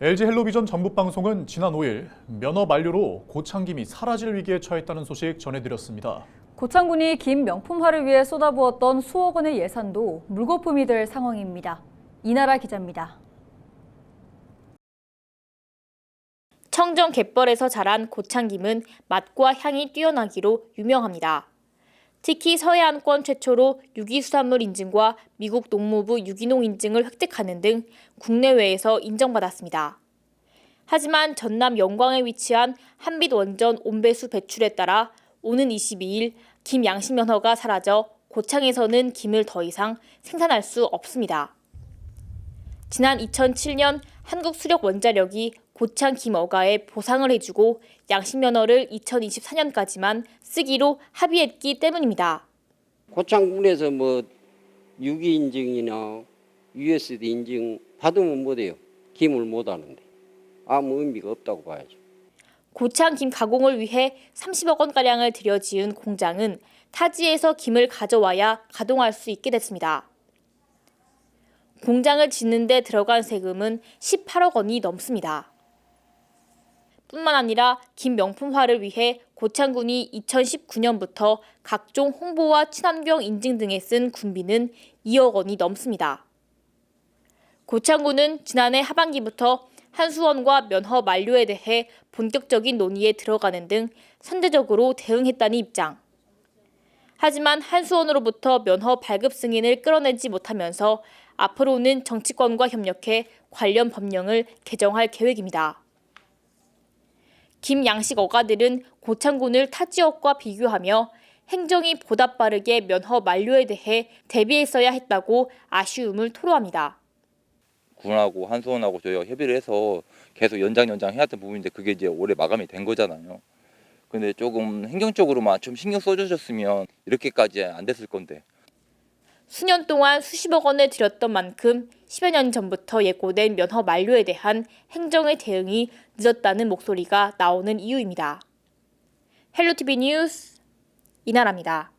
LG 헬로비전 전북 방송은 지난 5일 면허 만료로 고창김이 사라질 위기에 처했다는 소식 전해드렸습니다. 고창군이 김 명품화를 위해 쏟아부었던 수억 원의 예산도 물거품이 될 상황입니다. 이나라 기자입니다. 청정 갯벌에서 자란 고창김은 맛과 향이 뛰어나기로 유명합니다. 특히 서해안권 최초로 유기수산물 인증과 미국 농무부 유기농 인증을 획득하는 등 국내외에서 인정받았습니다. 하지만 전남 영광에 위치한 한빛 원전 온배수 배출에 따라 오는 22일 김 양식 면허가 사라져 고창에서는 김을 더 이상 생산할 수 없습니다. 지난 2007년 한국수력원자력이 고창 김어가에 보상을 해주고 양식 면허를 2024년까지만 쓰기로 합의했기 때문입니다. 고창군에서 뭐 유기 인증이나 USD 인증 받으면 못해요. 김을 못 하는데 아무 의미가 없다고 봐야죠. 고창 김 가공을 위해 30억 원가량을 들여 지은 공장은 타지에서 김을 가져와야 가동할 수 있게 됐습니다. 공장을 짓는 데 들어간 세금은 18억 원이 넘습니다. 뿐만 아니라 김 명품화를 위해 고창군이 2019년부터 각종 홍보와 친환경 인증 등에 쓴 군비는 2억 원이 넘습니다. 고창군은 지난해 하반기부터 한수원과 면허 만료에 대해 본격적인 논의에 들어가는 등 선제적으로 대응했다는 입장. 하지만 한수원으로부터 면허 발급 승인을 끌어내지 못하면서 앞으로는 정치권과 협력해 관련 법령을 개정할 계획입니다. 김양식 어가들은 고창군을 타 지역과 비교하며 행정이 보다 빠르게 면허 만료에 대해 대비했어야 했다고 아쉬움을 토로합니다. 군하고 한수원하고 저희가 협의를 해서 계속 연장 연장 해왔던 부분인데 그게 이제 올해 마감이 된 거잖아요. 근데 조금 행정적으로만 좀 신경 써주셨으면 이렇게까지 안 됐을 건데 수년 동안 수십억 원을 들였던 만큼 10여 년 전부터 예고된 면허 만료에 대한 행정의 대응이 늦었다는 목소리가 나오는 이유입니다. 헬로티비 뉴스 이나라입니다.